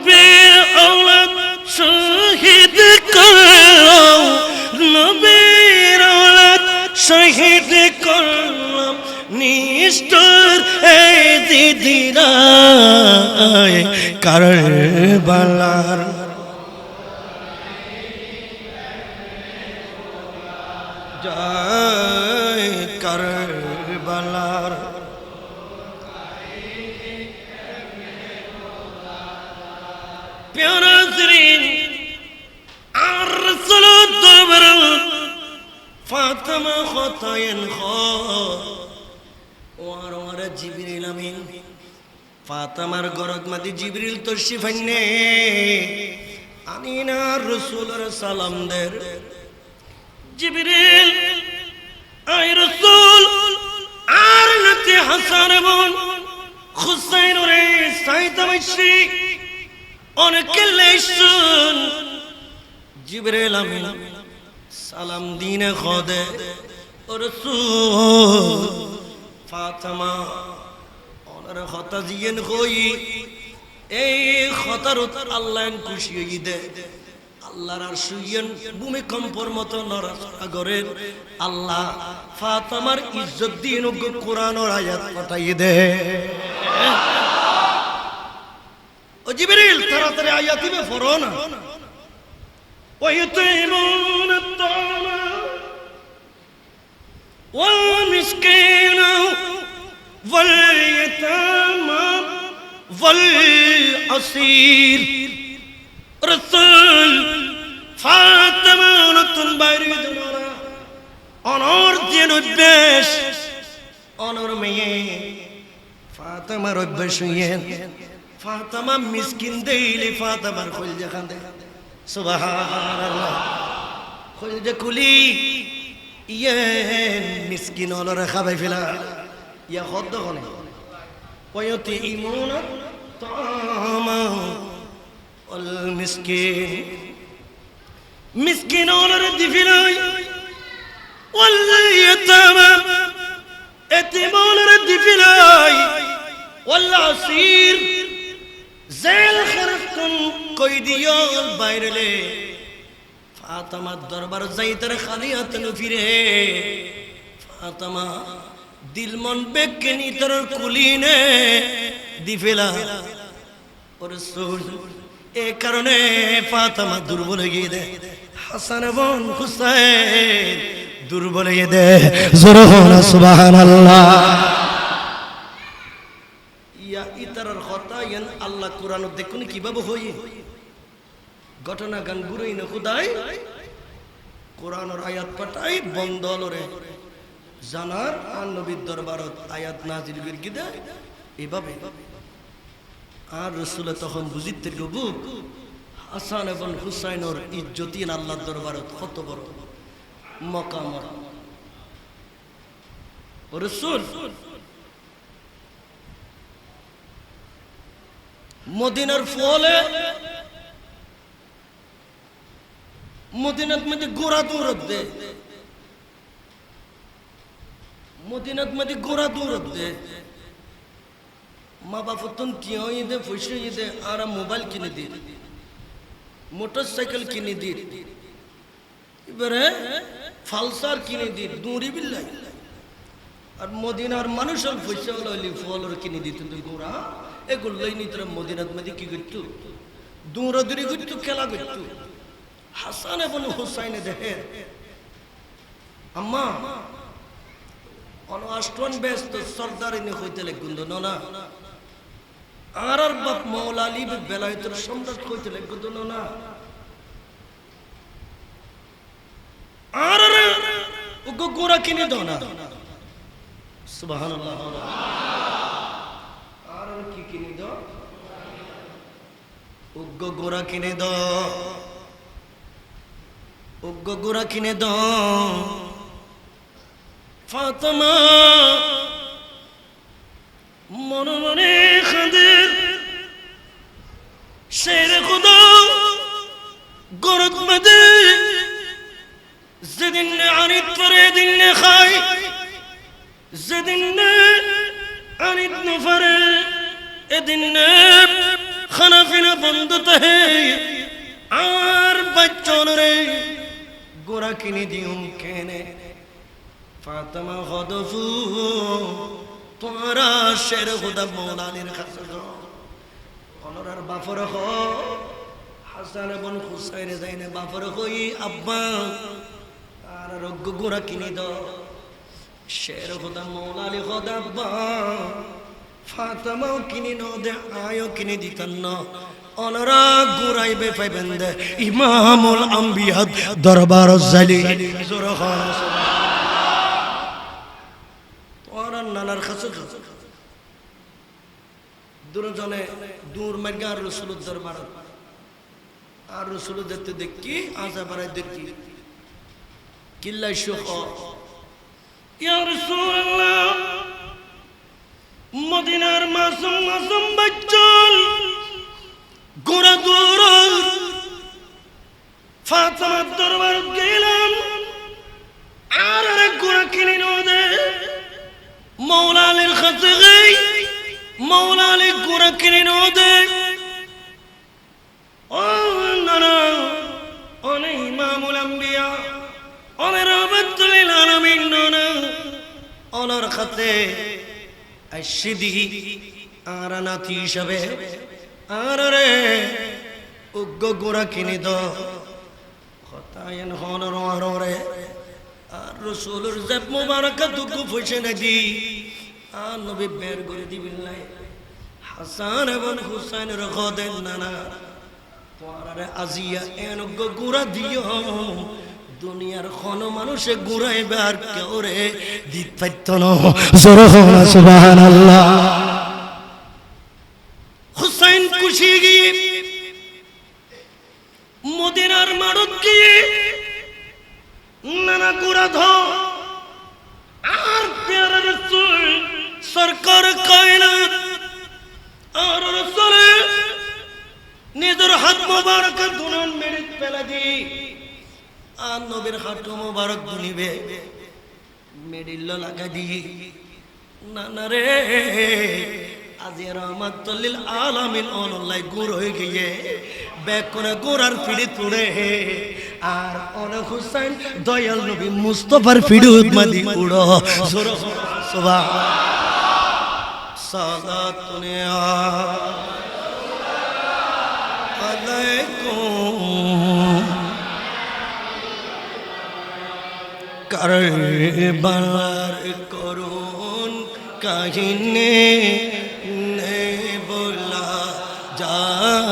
নবীর আওলাদ শহীদ করলাম নবীর আওলাদ শহীদ করলাম নিষ্ঠুর এই দিদিরা কারবালার। জয় কারবালার। ফাতেমা খতায়েন খ ওয়ার ওয়ার জিবরিল আমিন। ফাতেমার গরদ মাদি জিবরিল তো শিফান্নে আমিনা রসুলের সালাম দের। জিবরিল, আই রসুল, আর নাতে হাসান বোন, হুসাইন রে সাইদামাইশি অনেকে লেশুন জিবরিল আমিন। সালাম দিনে খদে এই আল্লাহ খুশি হই ইজ্জত দিন কোরআন আয়াত পাঠাই দে। তাড়াতাড়ি আয়াতিবে ফরো না। والمسكين واليتامى والأسير رسول ফাতেমা নতুন বাইরে জমানা অনর দিন অভ্যেস অনর মেয়ে ফাতেমার অভ্যেস হইয়েন ফাতেমা মিসকিন দেইলে ফাতেমার খোল যেখান সুবহানাল্লাহ খোল যে কুলি ইয়ে মিসকিন অলরে খাবাই ফেলা। ইয়া হদ্দ কনে কয়তি ইমুন তামা অল মিসকিন। মিসকিন অলরে দিফিলাই ওয়াল্লাহি ইয়াতামা। এতিম অলরে দিফিলাই ওয়াল্লাহ আসির। জেল খরতুন কইদিয়ল বাইরেলে ফাতামার দরবার যাইতার খালিয়াত ফিরে ফাতামা দিল মন বেকে নি তোর কুলিনে দিফেলা ওর সুল এ কারণে ফাতামা দুর্বল হয়ে দে হাসান বোন হুসাইন দুর্বল হয়ে দে জোর হন সুবহানাল্লাহ। ইয়া ইতারার কথা, ইয়ান আল্লাহ কোরআন দেখুন কীভাবে হই ঘটনা গান বুড়ই না, খুদাই। কোরআনের আয়াত পাঠাই, বন্ধ লরে জানার আর নবীর দরবারত আয়াত নাজিল বিরকি দেয়? এভাবে। আর রসুলে তখন বুঝিতে গবু হাসান এবং হুসাইনর ইজ্জতিন আল্লাহর দরবারত কত বড় মকামর রসুল, মদিনার ফলে মদিনাত মধ্যে গোড়া দৌড়ত দে। মদিনাত মধ্যে গোড়া দৌড়ত দে। মা বাপ তুন কিয় দে পয়সা দে, আর মোবাইল কিনে দি। মোটর সাইকেল কিনে দি। এবারে ফালসার কিনে দি, দৌড়ি বিল্লাই। আর মদিনার মানুষের পয়সা হলো ফলর কিনে দিত তুই গোড়া। এগুলোই নি তোরা মদিনাত মধ্যে কি করতো? দৌড়াদৌড়ি করতো, খেলা করতো। হাসান এবং হুসাইনে দেখে আম্মা অন আষ্টন ব্যস্ত সর্দারিনী হইতে লেগুন্দ না আর আর বাপ মৌলা আলী বেলায়তের সম্রাট হইতে লেগুন্দ না আর ওগো গোরা কিনে দাও না। সুবহানাল্লাহ। আর কিনে দ উগ্র গোড়া কিনে দ উগ্র গোড়া কিনে দ ফাতমা মনে মনে খাদের শের খুদা গরত মদে যেদিন আনিত পরে দিন খায়। যেদিন আনিত নফরে এদিন খানা পিনা বন্ধ তাহে আর বাচ্চন রে। গোড়া কিনে ফাতেমা হদফু তোমরা শের খুদা মৌলানির কাছে অনরার বাফর হ, হাসান এবং হুসাইন যাইনে বাফর হই, আব্বা, আর রোগ্য গোড়া কিনে দাও। শের খুদা মৌলালি খুদা আব্বা, ফাতেমাও কিনে ন দে আয়ও কিনে দিতেন না অনরা গুরাইবে পাইবেন দে ইমামুল আম্বিয়াত দরবার জালি। জোর খান তোমার নানার কাছে দুজনে দূর মার্গে আর রসুল দরবার। আর রসুল দেখতে দেখি আজা বাড়াই দেখি। কিল্লাই সুখ। ইয়া রাসূলুল্লাহ মদিনার মাসুম মাসুম গোড়া দূর ফাতেমার দরবার গেলাম। আর আরেক গোড়া কিনে নদে মৌলালির কাছে গই মৌলালি গোড়া কিনে নদে ও নানা অনে ইমামুল আম্বিয়া অনে রহমতুল্লিল আলামিন নানা অনার খাতে আইসিদি আর নাতি হিসাবে আর রে উগ্র গোড়া কিনে দ। হতায়ন হন রে, আর রসুলের জেব মুবারক দুঃখ ফুসে নাকি। আর নবী বের করে দিবেন নাই। হাসান এবং হুসাইন রখ দেন নানা। তোমারে আজিয়া এন গুড়া দিও। দুনিয়ার খন মানুষে গুড়াইবে আর কেউ রে, দিত পাইত সুবহানাল্লাহ। আলামিন অনলাই গুড় হয়ে গিয়ে ব্যাক করে গোড়ার পিড়ি তুড়ে আর অন হুসাইন দয়াল নবী মুস্তফার পিড়ি উদ্মাদি উড়ো। জোর সালাতুনে আলাইকুম। কারবালার করুন কাহিনী।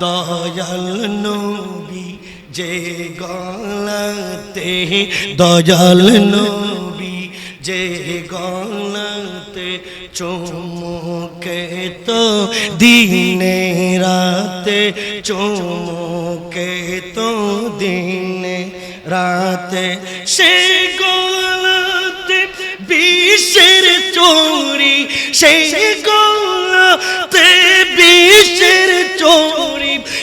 দয়াল নবী, যে গলাতে দয়াল নবী, যে গলাতে চুমুকে তো দিনে রাতে, চুমুকে তো দিনে রাতে, সে গলাতে বিষের চোরি সেই গলাতে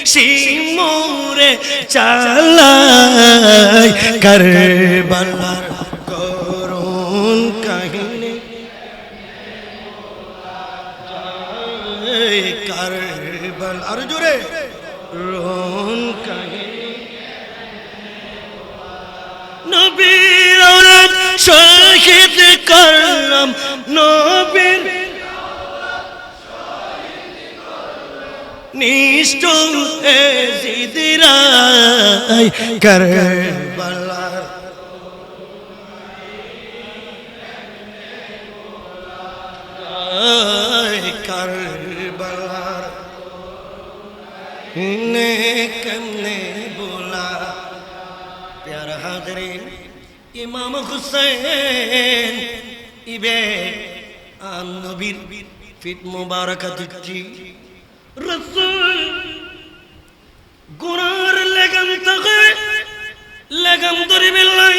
শিমরে চালাই। কারবালার করুন কাহিনী। কারবাল আর জোরে। রুন কাহিনী। নবীর শহীদ করলাম নবীর নিষ্ঠুম এ জিদিরাই কারবালার। কারবালার। নে কনে বোলা প্যার হাজরিন ইমাম হুসেন ইবে আন নবীর ফিট মুবারকাত রসুল, গুনার লেগাম থাকে লেগাম ধরি বিল্লাই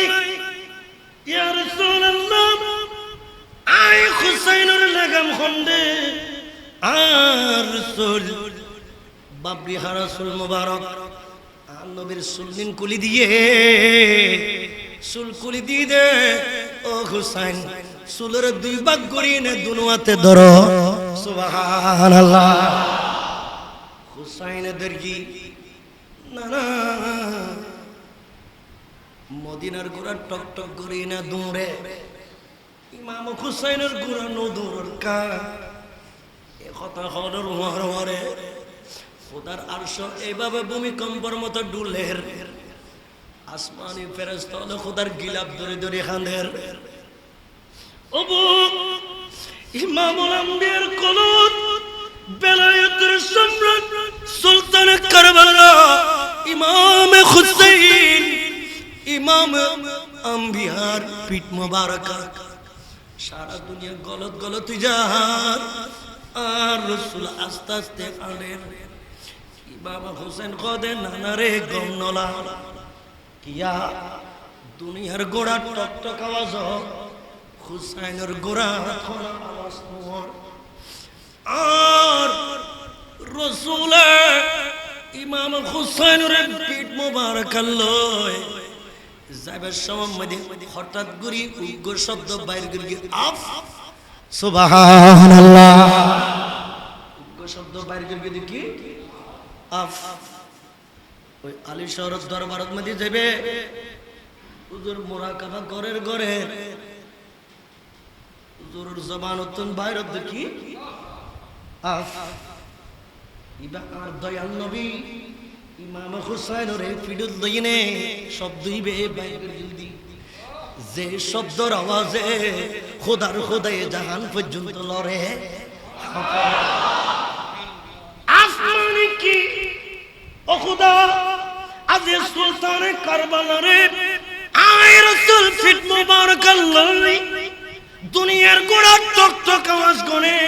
ইয়া রাসূলুল্লাহ, আই হুসাইনের লেগাম খন্ডে আর রসুল, বাবরি হারাসুল মুবারক, আর নবীর সুলমিন কুলি দিয়ে, সুল কুলি দিয়ে দে। ও হুসাইন, সুলের দুই ভাগ করিয়ে নে দুনুয়াতে ধরো। সুবহানাল্লাহ। হুসাইন দর্গি। না না। মদিনার গোড়া টক টক করিয়ে না দৌড়ে ইমাম হুসাইনের গোড়া নো দৌড়র কা কথা হরর হর হরে খোদার আরশ এইভাবে ভূমিকম্পর মতো ডুলের আসমানি ফেরেস্ত হলো খোদার গিলাপ ধরে ধরে খাঁদের। ওবু ইমামুল আম্বিয়ার কলত বেলায়েতের সম্রাট সুলতান কারবালা ইমাম হুসাইন, ইমাম আম্বিয়ার পিঠ মোবারকা। সারা দুনিয়া গলত গলত যার আর রসুল আস্তে আস্তে আনের বাবা হোসেন কদে নানা রে গম নলা কিয়া দুনিয়ার গোড়া টক টক আওয়াজ হুসাইনের গোড়া আওয়াজ। আর রসুলে ইমাম হুসাইনের পিঠ মোবারক লয় যাইবার সময় মধ্যে হঠাৎ করি উগ্র শব্দ বাইর করি আফ। সুবহানাল্লাহ। উগ্র শব্দ বাইর করি কি আফ। ওই আলী শহর দরবারত মধ্যে যাবে হুজুর মোরাকাবা ঘরের ঘরে। হুজুরের জবান বাইর দেখি আফ ইবা আর দয়াল নবী, ইমাম হুসাইন রে ফিডুল দইনে শব্দ হইবে বাইর জলদি যে শব্দর আওয়াজে খোদার খোদায়ে জাহান পর্যন্ত লড়ে। আসমানে কি? দুনিয়ার গোড়া টক টক আওয়াজ গনে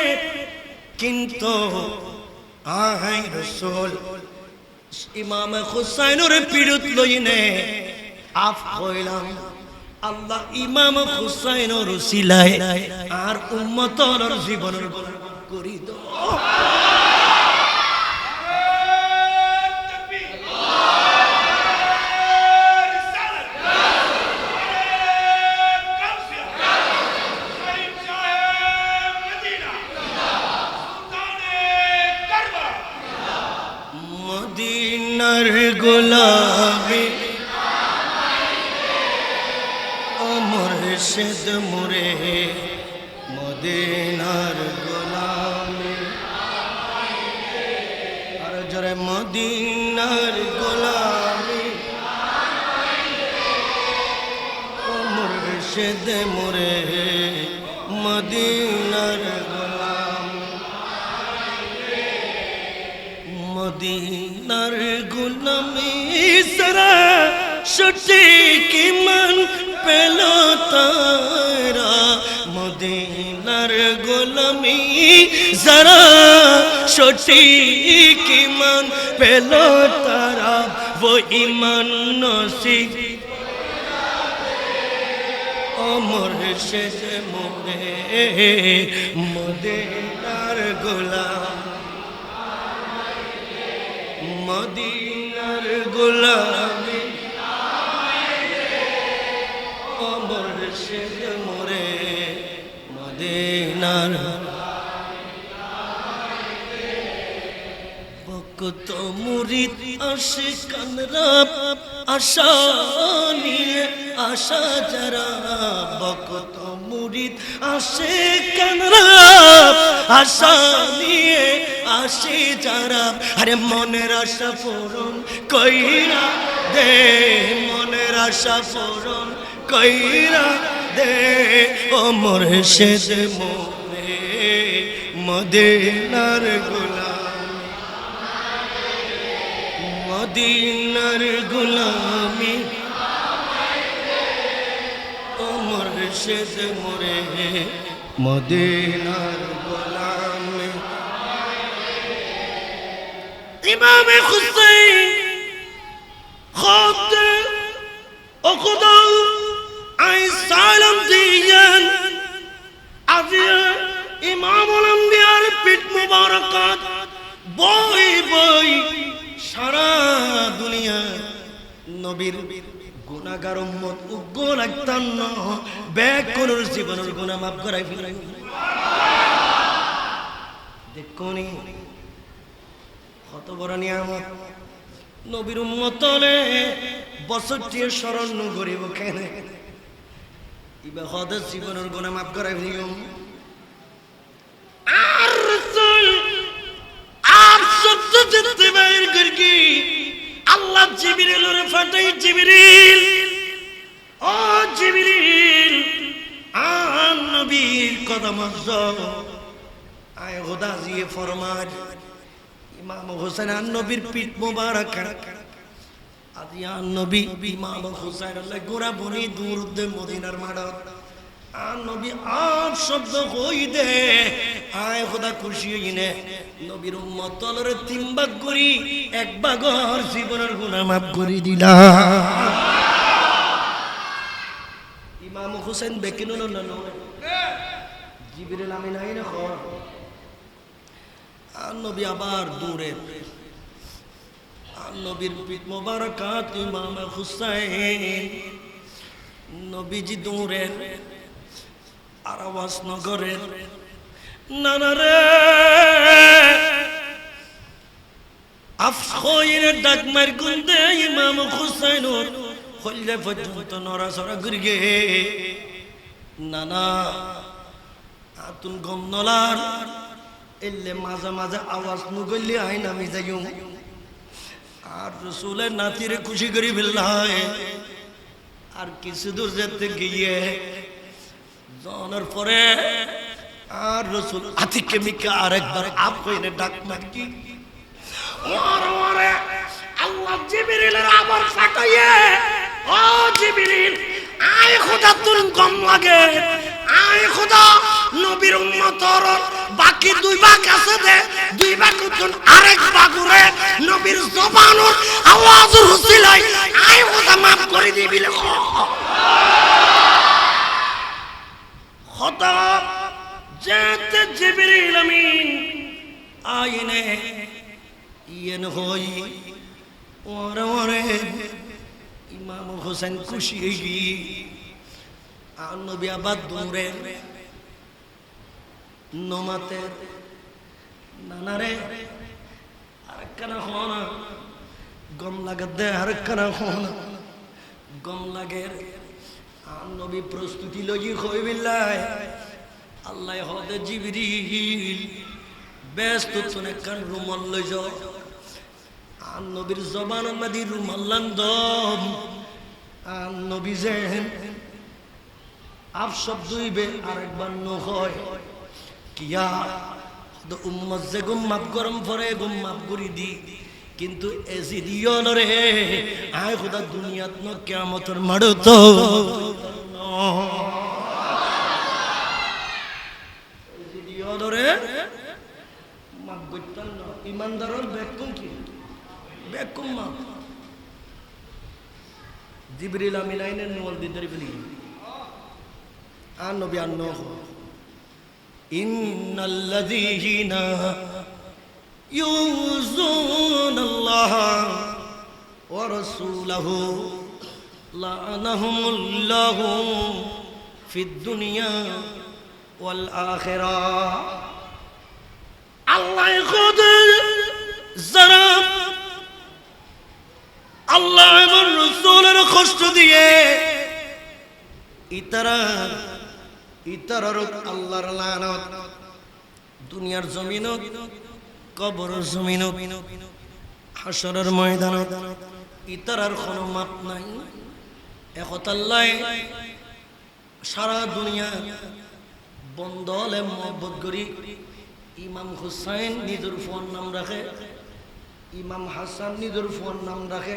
কিন্তু আহাই রসুল, ইমাম হুসাইনের পীড়িত লইনে আফ হইলাম আল্লাহ ইমাম হুসাইনের সিলাই আর উম্মতর জীবনের করি দাও মদিনার গোলামি। অমর সেদ মুরে মদিনার গোলামি। আর জরে মদিনার গোলামি। অমর সেদ মুরে মদিনার ছুটে কি মন পেল তারা মদিনার গোলামি যারা ছুটে কি মন পেল তারা ও ইমান নসিব অমর শেষ মনে মদিনার গোলাম মদিনার গোলাম মদিনার কত মুরিদ আসে কানরা, আশা নিয়ে আশা যারা। কত মুরিদ আসে কানরা, আশা নিয়ে আসে যারা। আরে মনের আশা পূরণ কইরা দে, মনের আশা পূরণ কইরা দে। ও মোরে সে মোরে মদিনার গোলাম, মদিনার গুলামি। ওমর শেষ মরে, মদিনার গোলাম। ইমাম হুসাইন খাতে ও খোদা আই সালাম দিয়েন, আজিয়া ইমামুল আম্বিয়ার পিঠ মুবারকাত, বই বই, সারা দুনিয়া গুনাহ মাফ করাই ফেলাই দেখুনি, কত বড় নিয়ামত। নবীর উম্মতলে বছরটি স্মরণ করিব কেন। ইবা হদের জীবনের গুণা মাফ করাই নিয়ম যেতে বাইর করি আল্লাহ জিবরিলের ফাটাই জিবরিল ও জিবরিল আন নবীর কদম আয় খোদা, জিয়ে ফরমাজ ইমাম হোসেন আন নবীর পিঠ মোবারক। আজি আন নবী দূর মদিনার মাড়ত আন নবী আর শব্দ কই দে? আয় খোদা, খুশি হইনে নবীর উম্মত তলরে তিন ভাগ করি, এক ভাগর জীবনের গুনাহ মাফ করে দিলা ইমাম হোসেন বেকিনো না জিবিরিল আমিন আইনে খর আর নবী আবার দূরে। আর নবীর পিঠ মোবারকাত ইমাম হুসাইন। নবীজি দূরে। আর আওয়াজ নগরের নানা রে। আফসইনের ডাক মার গুন্দে ইমাম হুসাইনুর হইলে পর্যন্ত নড়াচড়া করি গে নানা আতুন গম নলার, এলে মাঝে মাঝে আওয়াজ নুগলি আইন আমি যাইও আর রসুলের নাতিরে খুশি করি ফেললাই আর কিছু দূর যেতে গিয়ে জনের পরে আর রসুল আতিকে মিকে আপ কইনে ডাক ওরে আল্লাহ জিবরিলের আবার ফাটাইয়ে। ও আয় খোদা, তোর লাগে। আয় খোদা, নবীর উম্মতর বাকি দুই ভাগ আছে দে। দুই ভাগ উঠুন, আরেক বাগুরে নবীর জবানোর আওয়াজ হুসিলাই আয় খোদা, মাফ করে দিবি খোদা যেতে জিবরিল আমিন, আইনে ইয়েন হই ওরে ওরে ইমাম হোসেন খুশি হই আর নবী আবার দূরে নমাতে নানারে আরেকখানা হনা গম লাগে দে আরেকখানা হনা গম লাগে নবী প্রস্তুতি লগি হই বিল্লাই আল্লাহ হদে জিবরিল ব্যস্ত তুনে কান রুমাল লই যাও। আর নবীর জবান মাদি রুমাল্লান দম আর নবী যেন আপ শব্দ হইবে, আরেকবার নয় কিয়া? তো উম্মত যে গুম মাপ গরম পরে গুম মাপ দি। কিন্তু এসি দিও রে আয় খুদা, দুনিয়াত ন কেমতর মাড়ো তো এসি দিও রে মাপ করতাম না ইমানদারর বেকুম কি বেকুম মাপ জিবরিল আমিন আইনের নল দিদারি ফেলি আর নবী আর নহ إن الذين يؤذون الله ورسوله لعنهم الله في الدنيا والآخرة الله خذ যারা আল্লাহ এবং রসুলের কষ্ট দিয়ে ইতারা ইতারার আল্লাহর লানত, দুনিয়ার জমিনত কবর জমিনত হাসরের ময়দানত ইতারার কোনো মাপ নাই। একতাল্লাই সারা দুনিয়া বন্ধ হলে মহব্বত করি। ইমাম হুসাইন নিজের ফোন নাম রাখে, ইমাম হাসান নিজের ফোন নাম রাখে।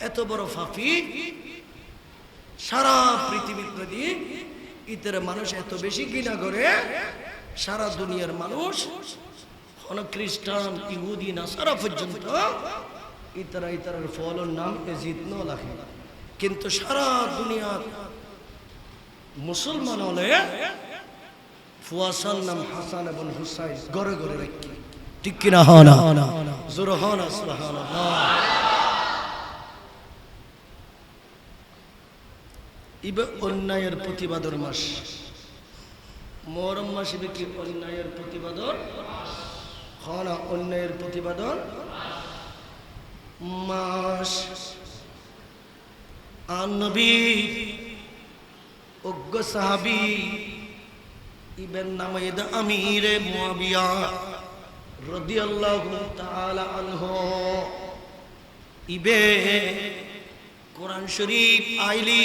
এত বড় ফাফি সারা পৃথিবীর প্রতি ইতের মানুষ এত বেশি ঘৃণা করে সারা দুনিয়ার মানুষ কোন খ্রিস্টান ইহুদি না সারা পর্যন্ত ইতারা ইতারার ফলর নাম এজিদ লাগে কিন্তু সারা দুনিয়ার মুসলমান হলে ফুয়াসার নাম হাসান এবং হুসাইন গড়ে গড়ে রাখি। ঠিক কিনা? হনা জোর হনা সুবহানাল্লাহ। ইবে অন্যায়ের প্রতিবাদর মাস। মহরম মাস ইবে কি অন্যায়ের প্রতিবাদর হনা অন্যায়ের প্রতিবাদর মাস। আর নবী, অজ্ঞ সাহাবি ইবেন নামাইদ আমিরে মুয়াবিয়া রাদিয়াল্লাহু তাআলা আনহু। ইবে কোরআন শরীফ আইলি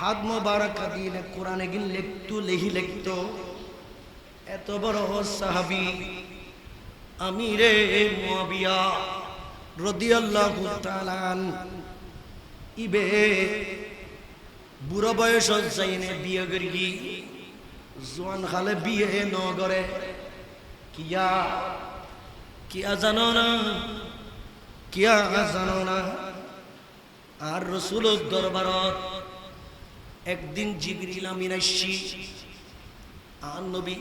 হাত মোবারক দিয়ে কোরআনে গিন লিখতো লেহি লিখতো। এত বড় সাহাবি আমিরে মুয়াবিয়া রাদিয়াল্লাহু ইবে বুড়ো বয়স যাইনে বিয়ে করি। জোয়ান খালে বিয়ে ন কিয়া কিয়া জানো না? কিয়া জানো না? আর রসুল দরবারত একদিন জিবরিল আমিন আসছি। আর নবী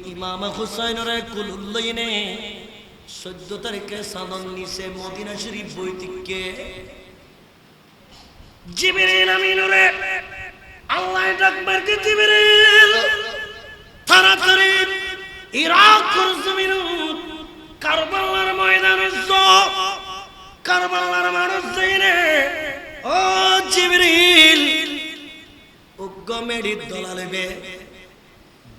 চোদ্দ তারিখে সাদন নিছে মদিনা শরীফ বৈতিককে জিবরিল আমিনরে আল্লাহ ডাকবার কে জিবরিল। ইরাক জমিন, কারবালার ময়দানে কারবালার মানুষ ও জিবরিল। মেডির দলালেবে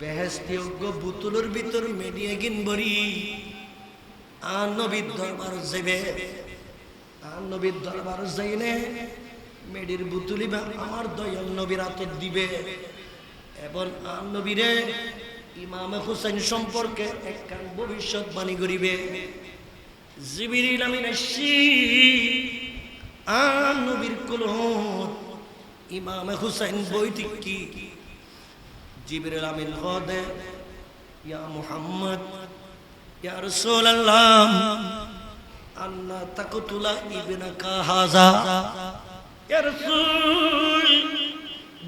বেহেস্তি উগ্র বুতুলের ভিতর মেডিয়ে গিনবরি আর নবীর দরবার যাবে আর দরবার যাইনে মেডির বুতুলি বা আমার দয়াল নবীর আতর দিবে। এবং আর নবীরে ইমাম হুসাইন সম্পর্কে একখান ভবিষ্যৎবাণী করিবে। জিবিরিল আমিন আর নবীর কুলহত ইমাম হুসাইন বৈদিক কি? জিবিরিল আমিন হদে ইয়া মুহাম্মদ, ইয়া রাসূলুল্লাহ, আন্না তাকতুলা ইবনাকা হাযা। ইয়া রাসূল,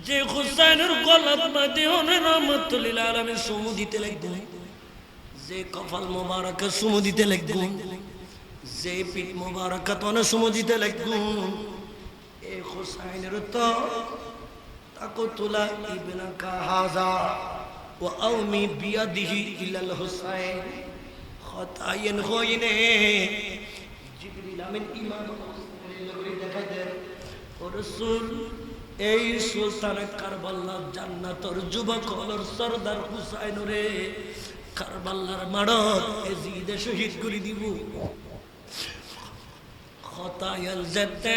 যে হুসাইনের গলাত বাদে ওনে রহমতুল্লিল আলামিন সুমু দিতে লাগবে, যে কপাল মোবারক সুমু দিতে লাগবে, যে পিঠ মোবারক তনে সুমু দিতে লাগবে এ হুসাইনের তো তাকতুলা ইবনাকা হাযা ওয়া আওমি বিয়াদিহি ইলাল হুসাইন খতায়েন হইনে জিবরিল আমিন ইমাম ও এই সুলতান কারবাল্লার জান্নাতর যুবক হলর সর্দার হুসাইন রে। কারবাল্লার মাড়ক এজিদে শহীদ করে দিব। খতায়াল যেতে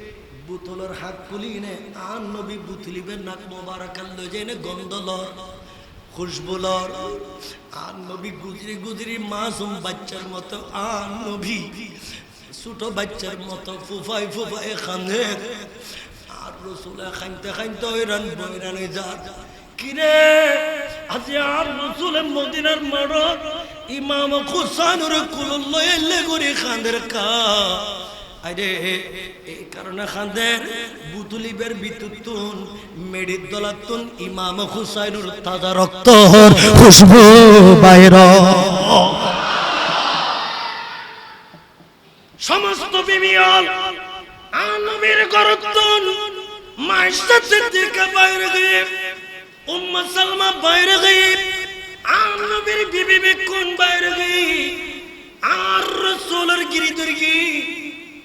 বুতলের হাত খুলি নে আর নবী বুতলিবে নাক মোবারক আর লই যায় গন্ধ লর, খুশবু আর নবী গুজরি গুজরি মাসুম বাচ্চার মতো, আর নবী ছোট বাচ্চার মতো ফুফাই ফুফাই খান্দে। আর রসুলে খাইতে খাইতে হইরান বৈরানে যা কিরে? আজি আর রসুলের মদিনার মরদ ইমাম খুসানুর কুলুল্ল এলে করে খান্দের কা আরে এই কারণে খান্দের বুতুলিবের বিতুতুন মেডির দলাতুন ইমাম হুসাইনুর তাজা রক্ত খুশবু বাইর। সমস্ত বিমিয়ল আনবীর গরতন মাইশা সিদ্দিকা বাইরে গিয়ে উম্মা সালমা বাইরে গিয়ে আনবীর বিবি বিকুন বাইরে গিয়ে, আর রাসূলের গিরি দুর্গি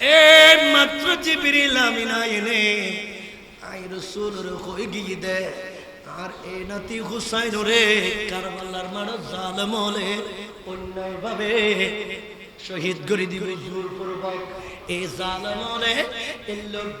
এ মাত্র জিবরিল আমিনা এনে আই রসুলের কই গিয়ে? দে আর এ নাতি হুসাইন রে, কারবালার মানো জালেম হলে অন্যায় ভাবে শহীদ করে দিবে জোরপূর্বক এ জালেম হলে এর লোক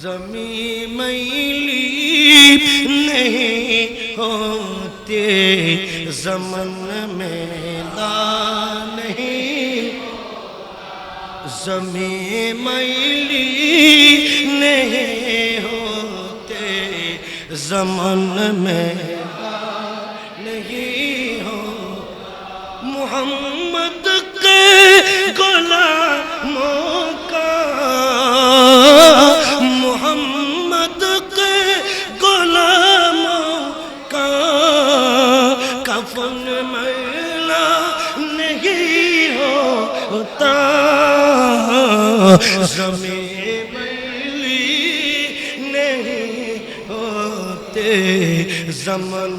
زمین میلی نہیں ہوتے زمن میں دان نہیں۔ زمین میلی نہیں ہوتے زمن میں محمد کے غلاموں کا، محمد کے غلاموں کا کفن میلا نہیں ہوتا۔ زمین میلی نہیں ہوتے، زمن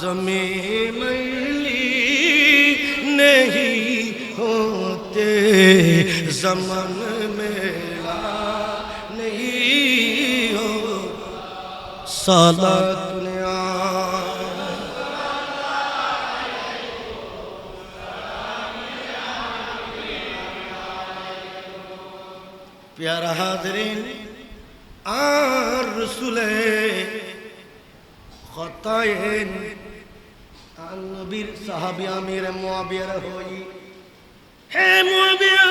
زمیں ملی نہیں ہوتے، زمن میرا نہیں ہو سالہ دنیا۔ پیارا حاضرین آر رسول خطائیں নবীর সাহাবি আমির মোয়াবিয়ার হই। হে মুয়াবিয়া